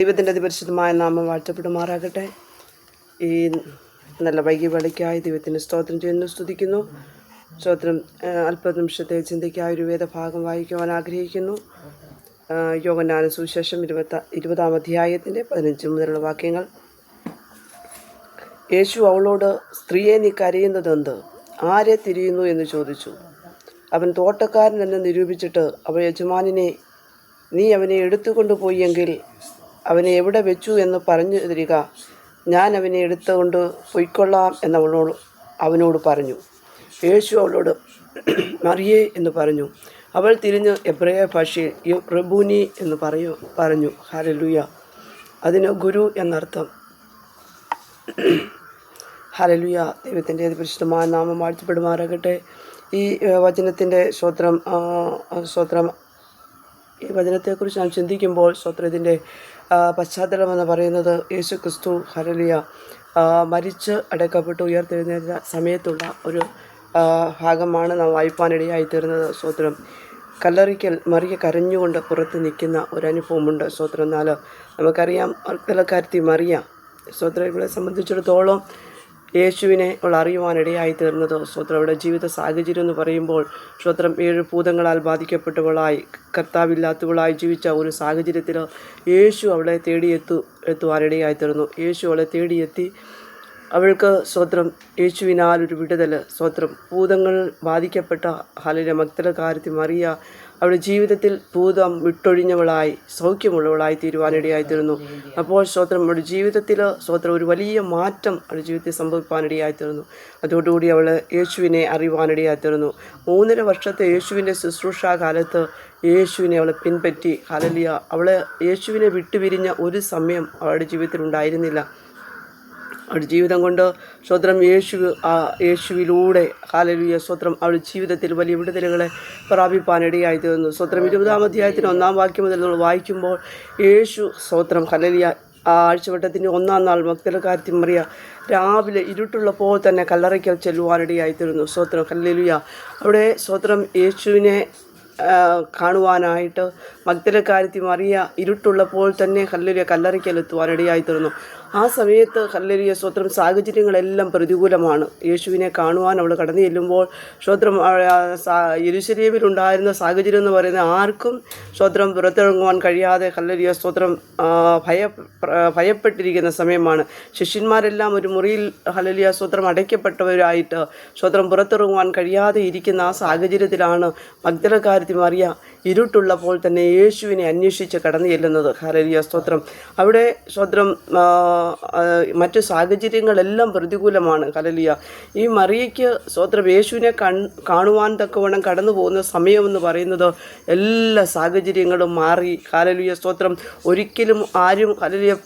ദൈവത്തിന്റെ അതിപരിശുദ്ധമായ നാമം വാഴ്ത്തപ്പെടുമാറാകട്ടെ. ഈ നല്ല വൈകി വേളയ്ക്കായി ദൈവത്തിന് സ്തോത്രം ചെയ്യുന്നു സ്തുതിക്കുന്നു. സ്തോത്രം അല്പ നിമിഷത്തെ ചിന്തയ്ക്കായി ഒരു വേദഭാഗം വായിക്കുവാൻ ആഗ്രഹിക്കുന്നു. യോഗനാന സുശേഷം ഇരുപത്ത ഇരുപതാം അധ്യായത്തിന്റെ പതിനഞ്ച് മുതലുള്ള വാക്യങ്ങൾ. യേശു അവളോട് സ്ത്രീയെ നീ കരയുന്നതെന്ത്? ആരെ തിരിയുന്നു എന്ന് ചോദിച്ചു. അവൻ തോട്ടക്കാരൻ എന്ന് നിരൂപിച്ചിട്ട് അവൾ യജമാനിനെ നീ അവനെ എടുത്തുകൊണ്ടുപോയെങ്കിൽ അവനെ എവിടെ വെച്ചു എന്ന് പറഞ്ഞു തരിക ഞാൻ അവനെ എടുത്തുകൊണ്ട് പൊയ്ക്കൊള്ളാം എന്നവളോട് അവനോട് പറഞ്ഞു. യേശു അവളോട് മറിയേ എന്ന് പറഞ്ഞു. അവൾ തിരിഞ്ഞ് എബ്രയ ഭാഷയിൽ "യ- റബൂനി എന്ന് പറയൂ പറഞ്ഞു. ഹരലുയ അതിന് ഗുരു എന്നർത്ഥം. ഹലലുയ ദൈവത്തിന്റെ പരിശുദ്ധമായ നാമം വാഴ്ത്തപ്പെടുമാറാകട്ടെ. ഈ വചനത്തിന്റെ സ്വത്രം സ്വത്രം ഈ വചനത്തെക്കുറിച്ച് നാം ചിന്തിക്കുമ്പോൾ സ്വത്രത്തിന്റെ പശ്ചാത്തലം എന്ന് പറയുന്നത് യേശു ക്രിസ്തു ഹരലിയ മരിച്ച് അടക്കപ്പെട്ട് ഉയർത്തെഴുന്നേറ്റ സമയത്തുള്ള ഒരു ഭാഗമാണ് നാം വായ്പാനിടയായി തീർന്നത് സ്വത്രം കല്ലറിക്കൽ മറിയ കരഞ്ഞുകൊണ്ട് പുറത്ത് നിൽക്കുന്ന ഒരു അനുഭവമുണ്ട് സ്വത്രം എന്നാൽ നമുക്കറിയാം കലക്കാരത്തി മറിയ. സ്വത്രം ഇവളെ സംബന്ധിച്ചിടത്തോളം യേശുവിനെ ഉള്ള അറിയുവാനിടയായി തീർന്നത്. സ്വത്രം ജീവിത സാഹചര്യം എന്ന് പറയുമ്പോൾ സ്വത്രം ഏഴ് ഭൂതങ്ങളാൽ ബാധിക്കപ്പെട്ടവളായി കർത്താവില്ലാത്തവളായി ജീവിച്ച ഒരു സാഹചര്യത്തിൽ യേശു അവളെ തേടിയെത്തു എത്തുവാനിടയായി തീർന്നു. യേശു അവളെ തേടിയെത്തി അവൾക്ക് സ്വത്രം യേശുവിനാൽ ഒരു വിടുതൽ. സ്വത്രം ഭൂതങ്ങൾ ബാധിക്കപ്പെട്ട ഹലിലെ കാര്യത്തിൽ മറിയ അവളുടെ ജീവിതത്തിൽ ഭൂതം വിട്ടൊഴിഞ്ഞവളായി സൗഖ്യമുള്ളവളായി തീരുവാനിടയായി തീർന്നു അപ്പോൾ സ്തോത്രം അവളുടെ ജീവിതത്തിൽ സ്തോത്രം ഒരു വലിയ മാറ്റം അവളുടെ ജീവിതത്തിൽ സംഭവിക്കാനിടയായി തീർന്നു അതോടുകൂടി അവൾ യേശുവിനെ അറിയുവാനിടയായി തീർന്നു മൂന്നര വർഷത്തെ യേശുവിന്റെ ശുശ്രൂഷാ കാലത്ത് യേശുവിനെ അവളെ പിൻപറ്റി ഹലലിയ അവളെ യേശുവിനെ വിട്ടുപിരിഞ്ഞ ഒരു സമയം അവളുടെ ജീവിതത്തിൽ ഉണ്ടായിരുന്നില്ല അവളുടെ ജീവിതം കൊണ്ട് സ്വത്രം യേശു യേശുവിലൂടെ ഹാലലുയ സ്വത്രം അവിടെ ജീവിതത്തിൽ വലിയ വിടുതലുകളെ പ്രാപിപ്പാനിടയായി തീർന്നു. സ്വത്രം ഇരുപതാം അധ്യായത്തിന് ഒന്നാം വാക്യം മുതൽ നമ്മൾ വായിക്കുമ്പോൾ യേശു സ്വത്രം ഹലലിയ ആ ആഴ്ചവട്ടത്തിന്റെ ഒന്നാം നാൾ മക്തലക്കാരത്തി മറിയ രാവിലെ ഇരുട്ടുള്ളപ്പോൾ തന്നെ കല്ലറയ്ക്കൽ ചെല്ലുവാനിടയായി തീർന്നു. സ്വത്രം ഹല്ലേലൂയ. അവിടെ സ്വത്രം യേശുവിനെ കാണുവാനായിട്ട് മക്തലക്കാരത്തി മറിയ ഇരുട്ടുള്ളപ്പോൾ തന്നെ ഹല്ലരിയ കല്ലറിക്കലെത്തുവാനിടയായി തീർന്നു. ആ സമയത്ത് ഹല്ലരിയ സ്തോത്രം. സാഹചര്യങ്ങളെല്ലാം പ്രതികൂലമാണ്. യേശുവിനെ കാണുവാൻ അവൾ കടന്നു ചെല്ലുമ്പോൾ സ്തോത്രം ഉണ്ടായിരുന്ന സാഹചര്യം എന്ന് പറയുന്നത് ആർക്കും സ്തോത്രം പുറത്തിറങ്ങുവാൻ കഴിയാതെ ഹല്ലരിയ സ്തോത്രം ഭയ ഭയപ്പെട്ടിരിക്കുന്ന സമയമാണ്. ശിഷ്യന്മാരെല്ലാം ഒരു മുറിയിൽ ഹലലിയ സ്തോത്രം അടയ്ക്കപ്പെട്ടവരായിട്ട് സ്തോത്രം പുറത്തിറങ്ങുവാൻ കഴിയാതെ ഇരിക്കുന്ന ആ സാഹചര്യത്തിലാണ് മഗ്ദലക്കാരത്തി മറിയ ഇരുട്ടുള്ളപ്പോൾ തന്നെ യേശുവിനെ അന്വേഷിച്ച് കടന്നു ചെല്ലുന്നത്. ഹാലലിയ സ്തോത്രം. അവിടെ ആ, മറ്റു സാഹചര്യങ്ങളെല്ലാം പ്രതികൂലമാണ്. ഹലലിയ ഈ മറിയയ്ക്ക് സ്തോത്രം യേശുവിനെ കൺ കാണുവാൻ തക്കവണ്ണം കടന്നു പോകുന്ന സമയമെന്ന് പറയുന്നത് എല്ലാ സാഹചര്യങ്ങളും മാറി. ഹാലലിയ സ്തോത്രം. ഒരിക്കലും ആരും ഹലലിയ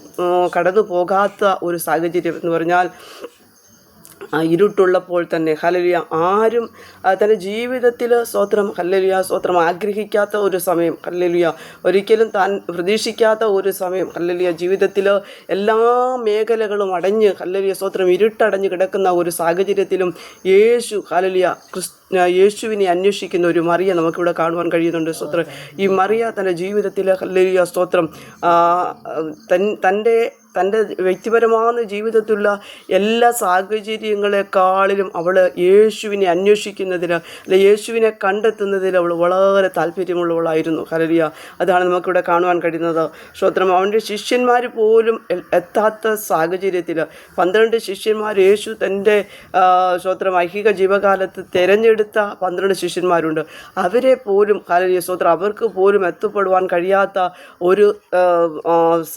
കടന്നു പോകാത്ത ഒരു സാഹചര്യം എന്ന് പറഞ്ഞാൽ ഇരുട്ടുള്ളപ്പോൾ തന്നെ ഹലലിയ ആരും തന്റെ ജീവിതത്തിൽ സ്വത്രം ഹല്ലലിയ സ്വത്രം ആഗ്രഹിക്കാത്ത ഒരു സമയം ഹല്ലലിയ ഒരിക്കലും താൻ പ്രതീക്ഷിക്കാത്ത ഒരു സമയം ഹല്ലലിയ ജീവിതത്തിൽ എല്ലാ മേഖലകളും അടഞ്ഞ് ഹല്ലലിയ സ്വത്രം ഇരുട്ടടഞ്ഞ് കിടക്കുന്ന ഒരു സാഹചര്യത്തിലും യേശു ഹലലിയ ക്രിസ് യേശുവിനെ അന്വേഷിക്കുന്ന ഒരു മറിയ നമുക്കിവിടെ കാണുവാൻ കഴിയുന്നുണ്ട് സ്തോത്രം. ഈ മറിയ തന്റെ ജീവിതത്തിൽ ഹല്ലേലൂയ സ്തോത്രം. തൻ തന്റെ തന്റെ വ്യക്തിപരമായ ജീവിതത്തിലുള്ള എല്ലാ സാഹചര്യങ്ങളെക്കാളിലും അവൾ യേശുവിനെ അന്വേഷിക്കുന്നതിൽ അല്ലെ യേശുവിനെ കണ്ടെത്തുന്നതിൽ അവൾ വളരെ താല്പര്യമുള്ളവളായിരുന്നു. ഹരലിയ അതാണ് നമുക്കിവിടെ കാണുവാൻ കഴിയുന്നത്. സ്തോത്രം. അവന്റെ ശിഷ്യന്മാർ പോലും എത്താത്ത സാഹചര്യത്തിൽ പന്ത്രണ്ട് ശിഷ്യന്മാർ യേശു തന്റെ സ്തോത്രം ഐഹിക ജീവകാലത്ത് തിരഞ്ഞെടുത്ത പന്ത്രണ്ട് ശിഷ്യന്മാരുണ്ട്. അവരെ പോലും ഹലരിയ സ്തോത്രം അവർക്ക് പോലും എത്തപ്പെടുവാൻ കഴിയാത്ത ഒരു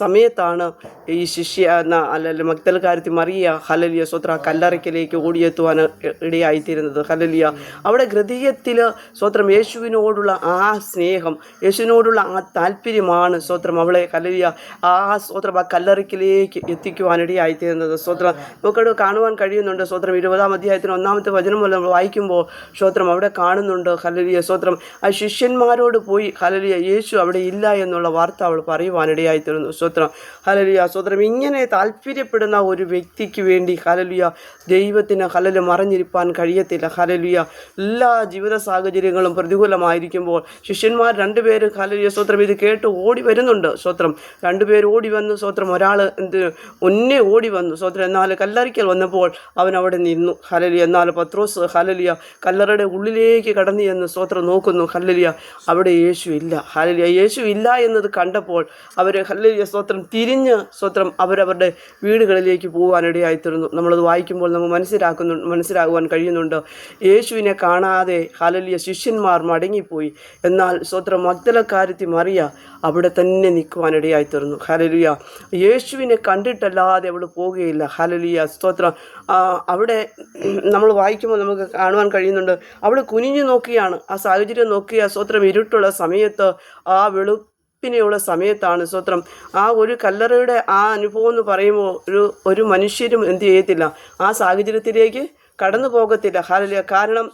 സമയത്താണ് ഈ ശിഷ്യ എന്ന അല്ലെങ്കിൽ മക്തൽക്കാരത്തി മറിയ ഹലലിയ സ്വത്ര കല്ലറയ്ക്കലേക്ക് ഓടിയെത്തുവാൻ ഇടയായിത്തീരുന്നത്. ഹലലിയ അവിടെ ഹൃദയത്തിൽ സ്വത്രം യേശുവിനോടുള്ള ആ സ്നേഹം യേശുവിനോടുള്ള ആ താല്പര്യമാണ് സ്വത്രം അവളെ ഹലലിയ ആ സ്വത്രം ആ കല്ലറയ്ക്കലേക്ക് എത്തിക്കുവാൻ ഇടയായിത്തീരുന്നത്. സ്വത്രം നമുക്കത് കാണുവാൻ കഴിയുന്നുണ്ട് സ്വത്രം ഇരുപതാം അധ്യായത്തിന് ഒന്നാമത്തെ വചനം നമ്മൾ വായിക്കുമ്പോൾ സ്തോത്രം അവിടെ കാണുന്നുണ്ട്. ഹലലിയ സ്തോത്രം ആ ശിഷ്യന്മാരോട് പോയി ഹലലിയ യേശു അവിടെ ഇല്ല എന്നുള്ള വാർത്ത അവൾ പറയുവാനിടയായി തീർന്നു. സ്തോത്രം ഹലലിയ സ്തോത്രം ഇങ്ങനെ താല്പര്യപ്പെടുന്ന ഒരു വ്യക്തിക്ക് വേണ്ടി ഹലലിയ ദൈവത്തിന് ഹലല് മറിഞ്ഞിരിപ്പാൻ കഴിയത്തില്ല. ഹലലിയ എല്ലാ ജീവിത സാഹചര്യങ്ങളും പ്രതികൂലമായിരിക്കുമ്പോൾ ശിഷ്യന്മാർ രണ്ടുപേരും ഹലലിയ സ്തോത്രം ഇത് കേട്ട് ഓടി വരുന്നുണ്ട്. സ്തോത്രം രണ്ടുപേർ ഓടി വന്നു. സ്തോത്രം ഒരാൾ എന്ത് ഒന്നേ ഓടി വന്നു. സ്തോത്രം എന്നാൽ കല്ലറിക്കൽ വന്നപ്പോൾ അവൻ അവിടെ നിന്നു. ഹലലിയ എന്നാൽ പത്രോസ് ഹലലിയ കല്ലറയുടെ ഉള്ളിലേക്ക് കടന്നു എന്ന് സ്തോത്രം നോക്കുന്നു. ഹല്ലലിയ. അവിടെ യേശു ഇല്ല. ഹല്ലലിയ. യേശു ഇല്ല എന്നത് കണ്ടപ്പോൾ അവർ ഹല്ലലിയ സ്തോത്രം തിരിഞ്ഞ് സ്തോത്രം അവരവരുടെ വീടുകളിലേക്ക് പോകാനിടയായിത്തീരുന്നു നമ്മളത് വായിക്കുമ്പോൾ നമുക്ക് മനസ്സിലാക്കുന്നു മനസ്സിലാകുവാൻ കഴിയുന്നുണ്ട്. യേശുവിനെ കാണാതെ ഹലലിയ ശിഷ്യന്മാർ മടങ്ങിപ്പോയി. എന്നാൽ സ്തോത്രം മഗ്ദലക്കാരത്തി മറിയ അവിടെ തന്നെ നിൽക്കുവാനിടയായിത്തീർന്നു. ഹലലിയ യേശുവിനെ കണ്ടിട്ടല്ലാതെ അവൾ പോകുകയില്ല ഹലലിയ സ്തോത്രം അവിടെ നമ്മൾ വായിക്കുമ്പോൾ നമുക്ക് കാണുവാൻ കഴിയുന്നുണ്ട്. അവൾ കുനിഞ്ഞു നോക്കിയാണ്. ആ സാഹചര്യം നോക്കി ആ സ്വത്രം ഇരുട്ടുള്ള സമയത്ത് ആ വെളു പിന്നെയുള്ള സമയത്താണ് സ്വത്രം. ആ ഒരു കല്ലറയുടെ ആ അനുഭവം എന്ന് പറയുമ്പോൾ ഒരു ഒരു മനുഷ്യരും എന്ത് ചെയ്യത്തില്ല. ആ സാഹചര്യത്തിലേക്ക് കടന്നു പോകത്തില്ല കാരണം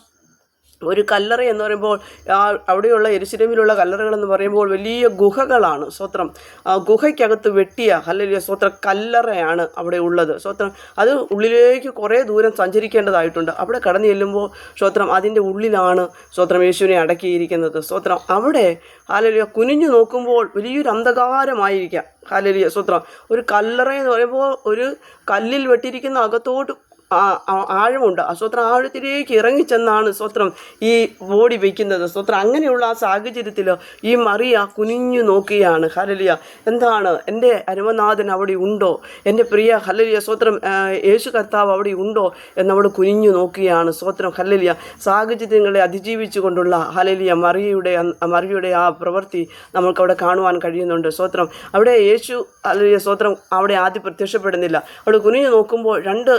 ഒരു കല്ലറ എന്ന് പറയുമ്പോൾ ആ അവിടെയുള്ള എരിശിലമിലുള്ള കല്ലറകളെന്ന് പറയുമ്പോൾ വലിയ ഗുഹകളാണ് സ്വത്രം. ആ ഗുഹയ്ക്കകത്ത് വെട്ടിയ അല്ലെങ്കിൽ സ്വത്ര കല്ലറയാണ് അവിടെ ഉള്ളത്. സ്വത്രം അത് ഉള്ളിലേക്ക് കുറേ ദൂരം സഞ്ചരിക്കേണ്ടതായിട്ടുണ്ട്. അവിടെ കടന്നു ചെല്ലുമ്പോൾ സ്വത്രം അതിന്റെ ഉള്ളിലാണ് സ്വത്രം യേശുവിനെ അടക്കിയിരിക്കുന്നത്. സ്വത്രം അവിടെ ഹാലലിയ കുനിഞ്ഞു നോക്കുമ്പോൾ വലിയൊരു അന്ധകാരമായിരിക്കാം. ഹാലലിയ സ്വത്രം. ഒരു കല്ലറ എന്ന് പറയുമ്പോൾ ഒരു കല്ലിൽ വെട്ടിയിരിക്കുന്ന അകത്തോട്ട് ആഴമുണ്ട് ആ സ്വത്രം ആഴത്തിലേക്ക് ഇറങ്ങിച്ചെന്നാണ് സ്വത്രം ഈ ബോഡി വയ്ക്കുന്നത്. സ്വത്രം അങ്ങനെയുള്ള ആ സാഹചര്യത്തിൽ ഈ മറിയ കുനിഞ്ഞു നോക്കിയാണ് ഹലലിയ എന്താണ്? എന്റെ അരുമനാഥൻ അവിടെ ഉണ്ടോ? എന്റെ പ്രിയ ഹലലിയ സ്വത്രം യേശു കർത്താവ് അവിടെ ഉണ്ടോ? എന്നവൾ കുനിഞ്ഞു നോക്കിയാണ് സ്വത്രം ഹലലിയ സാഹചര്യങ്ങളെ അതിജീവിച്ചുകൊണ്ടുള്ള ഹലലിയ മറിയയുടെ മറിയയുടെ ആ പ്രവൃത്തി നമുക്കവിടെ കാണുവാൻ കഴിയുന്നുണ്ട് സ്വത്രം അവിടെ യേശു ഹലലിയ സ്വത്രം അവിടെ ആദ്യം പ്രത്യക്ഷപ്പെടുന്നില്ല. അവിടെ കുനിഞ്ഞു നോക്കുമ്പോൾ രണ്ട്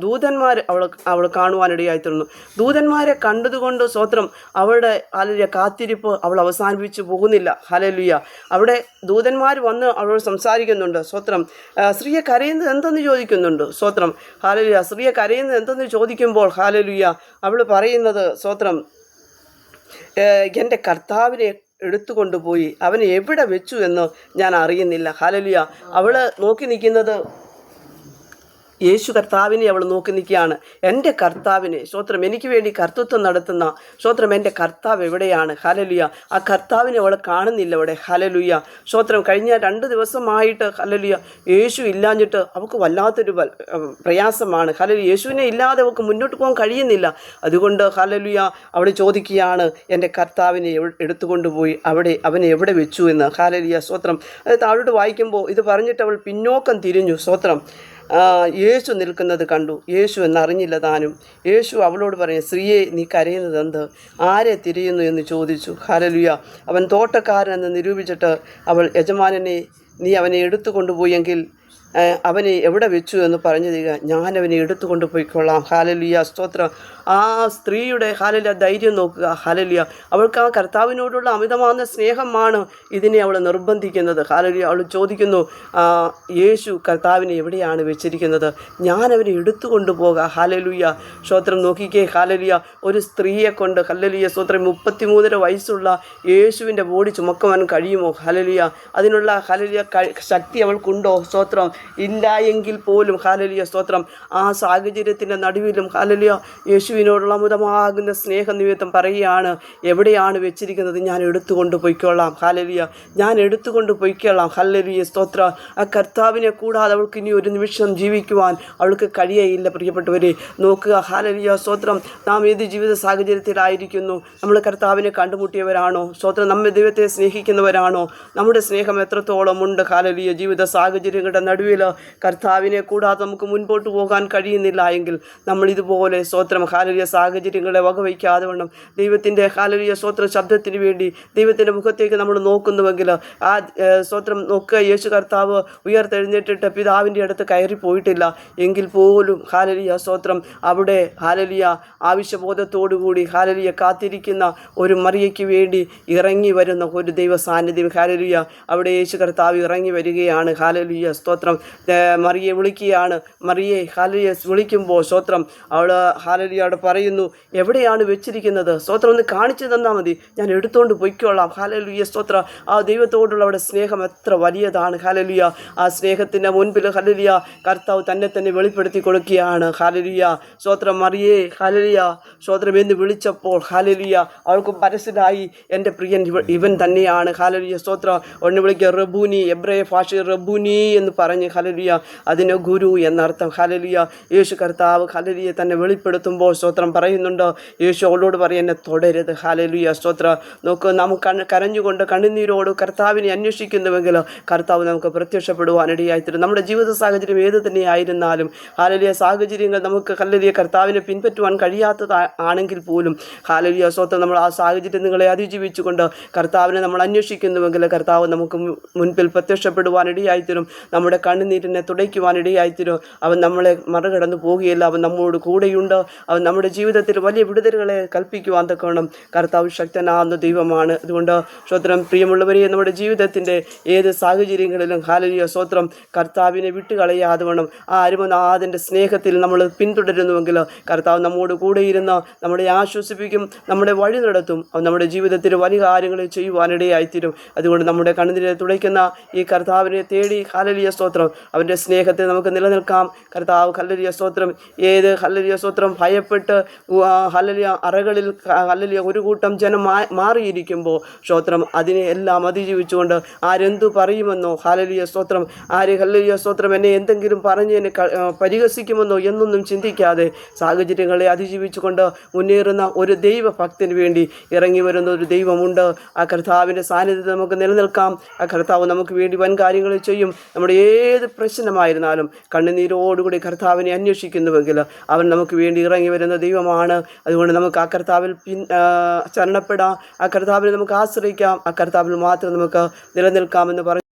ദൂതന്മാർ അവൾ അവൾ കാണുവാനിടയായിത്തീർന്നു. ദൂതന്മാരെ കണ്ടതുകൊണ്ട് സ്വത്രം അവളുടെ ഹലലിയ കാത്തിരിപ്പ് അവൾ അവസാനിപ്പിച്ചു പോകുന്നില്ല. ഹലലുയ. അവിടെ ദൂതന്മാർ വന്ന് അവളോട് സംസാരിക്കുന്നുണ്ട്. സ്വത്രം സ്ത്രീയെ കരയുന്നത് എന്തെന്ന് ചോദിക്കുന്നുണ്ട്? സ്വത്രം ഹാലലുയ. സ്ത്രീയെ കരയുന്നത് എന്തെന്ന് ചോദിക്കുമ്പോൾ ഹാലലുയ അവൾ പറയുന്നത് സ്വത്രം എന്റെ കർത്താവിനെ എടുത്തുകൊണ്ടുപോയി. അവനെ എവിടെ വെച്ചു എന്ന് ഞാൻ അറിയുന്നില്ല. ഹാലലിയ. അവൾ നോക്കി നിൽക്കുന്നത് യേശു കർത്താവിനെ അവൾ നോക്കി നിൽക്കുകയാണ്. എന്റെ കർത്താവിനെ സ്വോത്രം എനിക്ക് വേണ്ടി കർത്തൃത്വം നടത്തുന്ന സ്വോത്രം എന്റെ കർത്താവ് എവിടെയാണ്? ഹലലുയ ആ കർത്താവിനെ അവൾ കാണുന്നില്ല അവിടെ. ഹലലുയ സ്വോത്രം കഴിഞ്ഞ രണ്ട് ദിവസമായിട്ട് ഹലലുയ യേശു ഇല്ലാഞ്ഞിട്ട് അവൾക്ക് വല്ലാത്തൊരു പ്രയാസമാണ്. ഹലലു യേശുവിനെ ഇല്ലാതെ അവൾക്ക് മുന്നോട്ട് പോകാൻ കഴിയുന്നില്ല. അതുകൊണ്ട് ഹലലുയ അവൾ ചോദിക്കുകയാണ് എന്റെ കർത്താവിനെ എടുത്തുകൊണ്ടുപോയി അവിടെ അവനെ എവിടെ വെച്ചു? എന്ന്. ഹാലലിയ സ്വോത്രം അത് താഴോട്ട് വായിക്കുമ്പോൾ ഇത് പറഞ്ഞിട്ട് അവൾ പിന്നോക്കം തിരിഞ്ഞു. സ്തോത്രം. ആ, യേശു നിൽക്കുന്നത് കണ്ടു. യേശു എന്നറിഞ്ഞില്ല താനും. യേശു അവളോട് പറഞ്ഞു സ്ത്രീയെ നീ കരയുന്നത് എന്ത്? ആരെ തിരിയുന്നു എന്ന് ചോദിച്ചു. ഹലലുയ അവൻ തോട്ടക്കാരനെന്ന് നിരൂപിച്ചിട്ട് അവൾ യജമാനനെ നീ അവനെ എടുത്തു കൊണ്ടുപോയെങ്കിൽ അവനെ എവിടെ വെച്ചു എന്ന് പറഞ്ഞു തരിക. ഞാൻ അവനെ എടുത്തു കൊണ്ടുപോയിക്കൊള്ളാം ഹാലലിയ സ്തോത്രം. ആ സ്ത്രീയുടെ ഹാലലിയ ധൈര്യം നോക്കുക. ഹാലലിയ അവൾക്ക് ആ കർത്താവിനോടുള്ള അമിതമാകുന്ന സ്നേഹമാണ് ഇതിനെ അവൾ നിർബന്ധിക്കുന്നത്. ഹാലലിയ അവൾ ചോദിക്കുന്നു യേശു കർത്താവിനെ എവിടെയാണ് വെച്ചിരിക്കുന്നത്? ഞാൻ അവനെ എടുത്തു കൊണ്ടുപോകാം ഹാലലുയ സ്തോത്രം. നോക്കിക്കേ ഹാലലിയ ഒരു സ്ത്രീയെ കൊണ്ട് ഹല്ലലിയ സ്തോത്രം മുപ്പത്തിമൂന്നര വയസ്സുള്ള യേശുവിന്റെ ബോഡി ചുമക്കുവാൻ കഴിയുമോ? ഹലലിയ അതിനുള്ള ഹലലിയ ശക്തി അവൾക്കുണ്ടോ? സ്തോത്രം. ഇല്ല എങ്കിൽ പോലും ഹാലലിയ സ്തോത്രം. ആ സാഹചര്യത്തിന്റെ നടുവിലും ഹാലലിയ യേശുവിനോടുള്ള അമിതമാകുന്ന സ്നേഹ നിമിത്തം പറയുകയാണ് എവിടെയാണ് വെച്ചിരിക്കുന്നത്? ഞാൻ എടുത്തുകൊണ്ട് പൊയ്ക്കൊള്ളാം. ഹാലലിയ ഞാൻ എടുത്തുകൊണ്ട് പൊയ്ക്കൊള്ളാം. ഹല്ലലിയ സ്തോത്ര. ആ കർത്താവിനെ കൂടാതെ അവൾക്ക് ഇനി ഒരു നിമിഷം ജീവിക്കുവാൻ അവൾക്ക് കഴിയയില്ല പ്രിയപ്പെട്ടവരെ. നോക്കുക ഹാലലിയ സ്തോത്രം. നാം ഏത് ജീവിത സാഹചര്യത്തിലായിരിക്കുന്നു? നമ്മൾ കർത്താവിനെ കണ്ടുമുട്ടിയവരാണോ? സ്തോത്രം നമ്മെ ദൈവത്തെ സ്നേഹിക്കുന്നവരാണോ? നമ്മുടെ സ്നേഹം എത്രത്തോളം ഉണ്ട് ഹാലലിയ ജീവിത സാഹചര്യങ്ങളുടെ നടുവിൽ കർത്താവിനെ കൂടാതെ നമുക്ക് മുൻപോട്ട് പോകാൻ കഴിയുന്നില്ല എങ്കിൽ നമ്മൾ ഇതുപോലെ സ്തോത്രം. ഹാലരിയ സാഹചര്യങ്ങളെ വകവയ്ക്കാതെ വേണം. ദൈവത്തിന്റെ ഹാലരിയ സ്തോത്ര ശബ്ദത്തിന് വേണ്ടി ദൈവത്തിന്റെ മുഖത്തേക്ക് നമ്മൾ നോക്കുന്നുവെങ്കിൽ ആ സ്വോത്രം നോക്കുക. യേശു കർത്താവ് ഉയർത്തെഴുന്നേറ്റിട്ട് പിതാവിന്റെ അടുത്ത് കയറി പോയിട്ടില്ല എങ്കിൽ പോലും ഹാലലിയ സ്തോത്രം അവിടെ ഹാലലിയ ആവശ്യബോധത്തോടുകൂടി ഹാലലിയ കാത്തിരിക്കുന്ന ഒരു മറിയയ്ക്ക് വേണ്ടി ഇറങ്ങി വരുന്ന ഒരു ദൈവ സാന്നിധ്യം ഹാലലിയ അവിടെ യേശു കർത്താവ് ഇറങ്ങി വരികയാണ്. ഹാലലിയ സ്തോത്രം. മറിയെ വിളിക്കുകയാണ്. മറിയെ ഹാലലിയ വിളിക്കുമ്പോൾ സ്തോത്രം അവൾ ഹാലലിയോട് പറയുന്നു എവിടെയാണ് വെച്ചിരിക്കുന്നത്? സ്തോത്രം ഒന്ന് കാണിച്ചു തന്നാൽ മതി. ഞാൻ എടുത്തുകൊണ്ട് പൊയ്ക്കോളാം. ഹാലലുയ സ്തോത്ര ആ ദൈവത്തോടുള്ള അവിടെ സ്നേഹം എത്ര വലിയതാണ്. ഹാലലിയ ആ സ്നേഹത്തിന്റെ മുൻപിൽ ഹലലിയ കർത്താവ് തന്നെ തന്നെ വെളിപ്പെടുത്തി കൊടുക്കുകയാണ്. ഹാലലിയ സ്തോത്രം മറിയേ ഹാലലിയ സ്തോത്രം എന്ന് വിളിച്ചപ്പോൾ ഹാലലിയ അവൾക്ക് മനസ്സിലായി എന്റെ പ്രിയൻ ഇവൻ തന്നെയാണ്. ഹാലലിയ സ്തോത്ര ഒന്ന് വിളിക്കുക റബൂനി എബ്രേ ഭാഷ റബൂനി എന്ന് പറഞ്ഞ് ഹലലിയ അതിന് ഗുരു എന്നർത്ഥം. ഹലലിയ യേശു കർത്താവ് ഹലലിയെ തന്നെ വെളിപ്പെടുത്തുമ്പോൾ സ്തോത്രം പറയുന്നുണ്ട്. യേശു അവളോട് പറയും എന്നെ തുടരുത്. ഹലലിയ സ്തോത്ര. നോക്ക് നമുക്ക് കരഞ്ഞുകൊണ്ട് കണ്ണുനീരോട് കർത്താവിനെ അന്വേഷിക്കുന്നുവെങ്കിൽ കർത്താവ് നമുക്ക് പ്രത്യക്ഷപ്പെടുവാനിടയായിത്തരും നമ്മുടെ ജീവിത സാഹചര്യം ഏത് തന്നെ ആയിരുന്നാലും ഹാലലിയ സാഹചര്യങ്ങൾ നമുക്ക് ഹലലിയ കർത്താവിനെ പിൻപറ്റുവാൻ കഴിയാത്തത് ആണെങ്കിൽ പോലും ഹാലലിയ സ്തോത്രം. നമ്മൾ ആ സാഹചര്യങ്ങളെ അതിജീവിച്ചുകൊണ്ട് കർത്താവിനെ നമ്മൾ അന്വേഷിക്കുന്നുവെങ്കിൽ കർത്താവ് നമുക്ക് മുൻപിൽ പ്രത്യക്ഷപ്പെടുവാനിടയായിത്തരും നമ്മുടെ കണ്ണുനീരിനെ തുടയ്ക്കുവാനിടയായിത്തീരും അവൻ നമ്മളെ മറികടന്നു പോകുകയില്ല. അവൻ നമ്മോട് കൂടെയുണ്ട്. അവൻ നമ്മുടെ ജീവിതത്തിൽ വലിയ വിടുതലുകളെ കൽപ്പിക്കുവാൻ തക്കവണ്ണം കർത്താവ് ശക്തനാകുന്ന ദൈവമാണ്. അതുകൊണ്ട് സ്വത്രം പ്രിയമുള്ളവരെ നമ്മുടെ ജീവിതത്തിന്റെ ഏത് സാഹചര്യങ്ങളിലും ഹാലലിയ സ്വത്രം കർത്താവിനെ വിട്ടുകളയാതെ വേണം ആ അരുമനാഥന്റെ സ്നേഹത്തിൽ നമ്മൾ പിന്തുടരുന്നുവെങ്കിൽ കർത്താവ് നമ്മോട് കൂടെ ഇരുന്ന് നമ്മളെ ആശ്വസിപ്പിക്കും നമ്മുടെ വഴി നടത്തും. അവൻ നമ്മുടെ ജീവിതത്തിൽ വലിയ കാര്യങ്ങൾ ചെയ്യുവാനിടയായിത്തീരും അതുകൊണ്ട് നമ്മുടെ കണ്ണുനീരെ തുടയ്ക്കുന്ന ഈ കർത്താവിനെ തേടി ഹാലലിയ സ്തോത്രം. അവന്റെ സ്നേഹത്തിൽ നമുക്ക് നിലനിൽക്കാം. കർത്താവ് ഹല്ലലിയ സ്തോത്രം. ഏത് ഹല്ലലിയ സ്തോത്രം? ഭയപ്പെട്ട് ഹല്ലലിയ അറകളിൽ ഹല്ലലിയ ഒരു കൂട്ടം ജനം മാറിയിരിക്കുമ്പോൾ സ്തോത്രം അതിനെ എല്ലാം അതിജീവിച്ചുകൊണ്ട് ആരെന്തു പറയുമെന്നോ? ഹലലിയ സ്തോത്രം. ആര് ഹല്ലലിയ സ്തോത്രം എന്നെ എന്തെങ്കിലും പറഞ്ഞ് എന്നെ പരിഹസിക്കുമെന്നോ എന്നൊന്നും ചിന്തിക്കാതെ സാഹചര്യങ്ങളെ അതിജീവിച്ചുകൊണ്ട് മുന്നേറുന്ന ഒരു ദൈവഭക്തിന് വേണ്ടി ഇറങ്ങി വരുന്ന ഒരു ദൈവമുണ്ട്. ആ കർത്താവിന്റെ സാന്നിധ്യത്തിൽ നമുക്ക് നിലനിൽക്കാം. ആ കർത്താവ് നമുക്ക് വേണ്ടി വൻ കാര്യങ്ങൾ ചെയ്യും. നമ്മുടെ ഏത് പ്രശ്നമായിരുന്നാലും കണ്ണുനീരോടുകൂടി കർത്താവിനെ അന്വേഷിക്കുന്നുവെങ്കിൽ അവൻ നമുക്ക് വേണ്ടി ഇറങ്ങി വരുന്ന ദൈവമാണ്. അതുകൊണ്ട് നമുക്ക് ആ കർത്താവിൽ പിൻ ആ, ശരണപ്പെടാം. ആ കർത്താവിനെ നമുക്ക് ആശ്രയിക്കാം. ആ കർത്താവിൽ മാത്രം നമുക്ക് നിലനിൽക്കാമെന്ന് പറഞ്ഞു